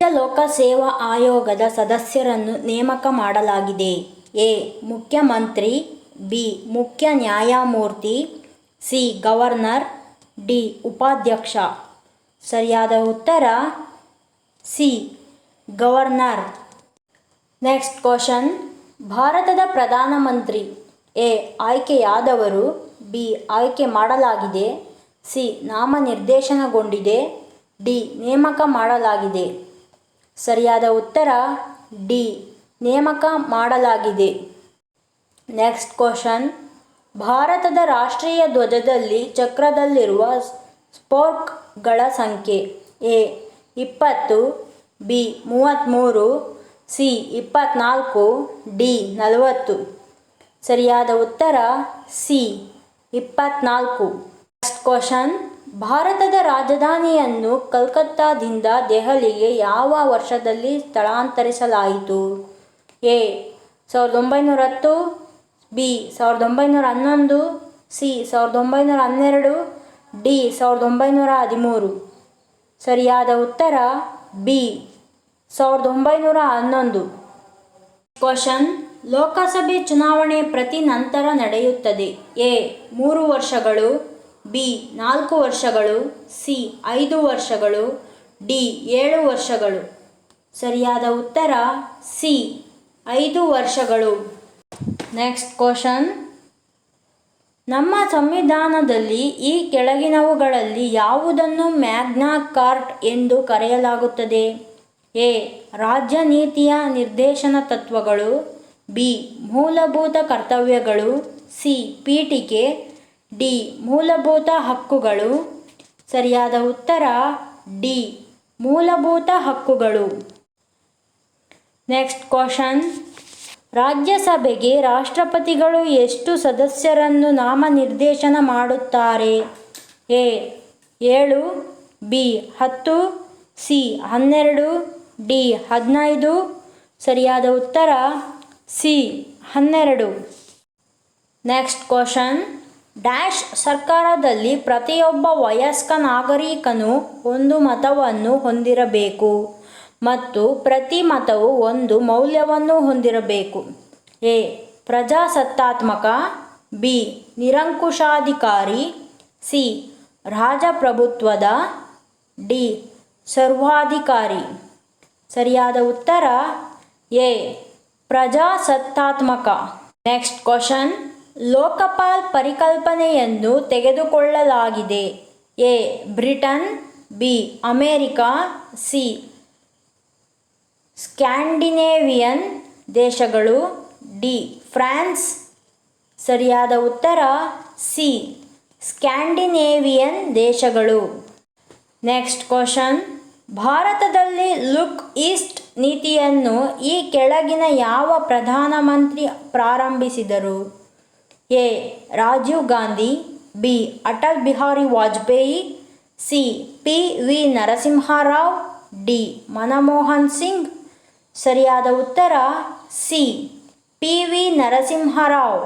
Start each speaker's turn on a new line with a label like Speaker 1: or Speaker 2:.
Speaker 1: ರಾಜ್ಯ ಲೋಕಸೇವಾ ಆಯೋಗದ ಸದಸ್ಯರನ್ನು ನೇಮಕ ಮಾಡಲಾಗಿದೆ. ಎ. ಮುಖ್ಯಮಂತ್ರಿ, ಬಿ. ಮುಖ್ಯ ನ್ಯಾಯಮೂರ್ತಿ, ಸಿ. Governor, D. ಉಪಾಧ್ಯಕ್ಷ. ಸರಿಯಾದ ಉತ್ತರ? ಸಿ. ಗವರ್ನರ್. Next question. ಭಾರತದ ಪ್ರಧಾನಮಂತ್ರಿ, ಎ. ಆಯ್ಕೆಯಾದವರು, ಬಿ. ಆಯ್ಕೆ ಮಾಡಲಾಗಿದೆ, ಸಿ. ನಾಮನಿರ್ದೇಶನಗೊಂಡಿದೆ, ಡಿ. ನೇಮಕ ಮಾಡಲಾಗಿದೆ. ಸರಿಯಾದ ಉತ್ತರ ಡಿ. ನೇಮಕ ಮಾಡಲಾಗಿದೆ. Next question. ಭಾರತದ ರಾಷ್ಟ್ರೀಯ ಧ್ವಜದಲ್ಲಿ ಚಕ್ರದಲ್ಲಿರುವ ಸ್ಪೋರ್ಕ್ಗಳ ಸಂಖ್ಯೆ. ಎ. ಇಪ್ಪತ್ತು, ಬಿ. ಮೂವತ್ತ್ಮೂರು, ಸಿ. ಇಪ್ಪತ್ತ್ನಾಲ್ಕು, ಡಿ. ನಲವತ್ತು. ಸರಿಯಾದ ಉತ್ತರ ಸಿ. ಇಪ್ಪತ್ತ್ನಾಲ್ಕು. Next question. ಭಾರತದ ರಾಜಧಾನಿಯನ್ನು ಕಲ್ಕತ್ತಾದಿಂದ ದೆಹಲಿಗೆ ಯಾವ ವರ್ಷದಲ್ಲಿ ಸ್ಥಳಾಂತರಿಸಲಾಯಿತು? ಎ, ಸಾವಿರದ ಒಂಬೈನೂರ ಹತ್ತು ಬಿ, ಸಾವಿರದ ಒಂಬೈನೂರ ಹನ್ನೊಂದು, ಸಿ, ಸಾವಿರದ ಒಂಬೈನೂರ ಹನ್ನೆರಡು, ಡಿ, ಸಾವಿರದ ಒಂಬೈನೂರ ಹದಿಮೂರು? ಸರಿಯಾದ ಉತ್ತರ, ಬಿ, ಸಾವಿರದ ಒಂಬೈನೂರ ಹನ್ನೊಂದು. ಕ್ವಶನ್, ಲೋಕಸಭೆ ಚುನಾವಣೆ ಪ್ರತಿ ನಂತರ ನಡೆಯುತ್ತದೆ. ಎ, ಮೂರು ವರ್ಷಗಳು ಬಿ, ನಾಲ್ಕು ವರ್ಷಗಳು, ಸಿ, ಐದು ವರ್ಷಗಳು, ಡಿ, ಏಳು ವರ್ಷಗಳು. ಸರಿಯಾದ ಉತ್ತರ, ಸಿ, ಐದು ವರ್ಷಗಳು. ನೆಕ್ಸ್ಟ್ ಕ್ವಶನ್ ನಮ್ಮ ಸಂವಿಧಾನದಲ್ಲಿ ಈ ಕೆಳಗಿನವುಗಳಲ್ಲಿ ಯಾವುದನ್ನು ಮ್ಯಾಗ್ನಾ ಕಾರ್ಟ್ ಎಂದು ಕರೆಯಲಾಗುತ್ತದೆ? ಎ, ರಾಜ್ಯ ನೀತಿಯ ನಿರ್ದೇಶನ ತತ್ವಗಳು. ಬಿ, ಮೂಲಭೂತ ಕರ್ತವ್ಯಗಳು. ಸಿ, ಪೀಠಿಕೆ. ಡಿ. ಮೂಲಭೂತ ಹಕ್ಕುಗಳು. ಸರಿಯಾದ ಉತ್ತರ, ಡಿ. ಮೂಲಭೂತ ಹಕ್ಕುಗಳು. Next question. ರಾಜ್ಯಸಭೆಗೆ ರಾಷ್ಟ್ರಪತಿಗಳು ಎಷ್ಟು ಸದಸ್ಯರನ್ನು ನಾಮನಿರ್ದೇಶನ ಮಾಡುತ್ತಾರೆ? ಎ. ಏಳು, ಬಿ. ಹತ್ತು, ಸಿ. ಹನ್ನೆರಡು, ಡಿ. ಹದಿನೈದು. ಸರಿಯಾದ ಉತ್ತರ, ಸಿ. ಹನ್ನೆರಡು. Next question. ಡ್ಯಾಶ್ ಸರ್ಕಾರದಲ್ಲಿ ಪ್ರತಿಯೊಬ್ಬ ವಯಸ್ಕ ನಾಗರಿಕನು ಒಂದು ಮತವನ್ನು ಹೊಂದಿರಬೇಕು ಮತ್ತು ಪ್ರತಿ ಮತವು ಒಂದು ಮೌಲ್ಯವನ್ನು ಹೊಂದಿರಬೇಕು. ಎ. ಪ್ರಜಾಸತ್ತಾತ್ಮಕ. ಬಿ. ನಿರಂಕುಶಾಧಿಕಾರಿ. ಸಿ. ರಾಜಪ್ರಭುತ್ವದ. ಡಿ. ಸರ್ವಾಧಿಕಾರಿ. ಸರಿಯಾದ ಉತ್ತರ? ಎ. ಪ್ರಜಾಸತ್ತಾತ್ಮಕ. Next question. ಲೋಕಪಾಲ್ ಪರಿಕಲ್ಪನೆಯನ್ನು ತೆಗೆದುಕೊಳ್ಳಲಾಗಿದೆ. A. Britain, B. America, C. Scandinavian ದೇಶಗಳು, ಡಿ. ಫ್ರಾನ್ಸ್. ಸರಿಯಾದ ಉತ್ತರ, ಸಿ. ಸ್ಕ್ಯಾಂಡಿನೇವಿಯನ್ ದೇಶಗಳು. Next question. ಭಾರತದಲ್ಲಿ ಲುಕ್ ಈಸ್ಟ್ ನೀತಿಯನ್ನು ಈ ಕೆಳಗಿನ ಯಾವ ಪ್ರಧಾನಮಂತ್ರಿ ಪ್ರಾರಂಭಿಸಿದರು? A Rajiv Gandhi B Atal Bihari Vajpayee C P V Narasimharao D Manmohan Singh ಸರಿಯಾದ ಉತ್ತರ ಸಿ ಪಿ ವಿ ನರಸಿಂಹರಾವ್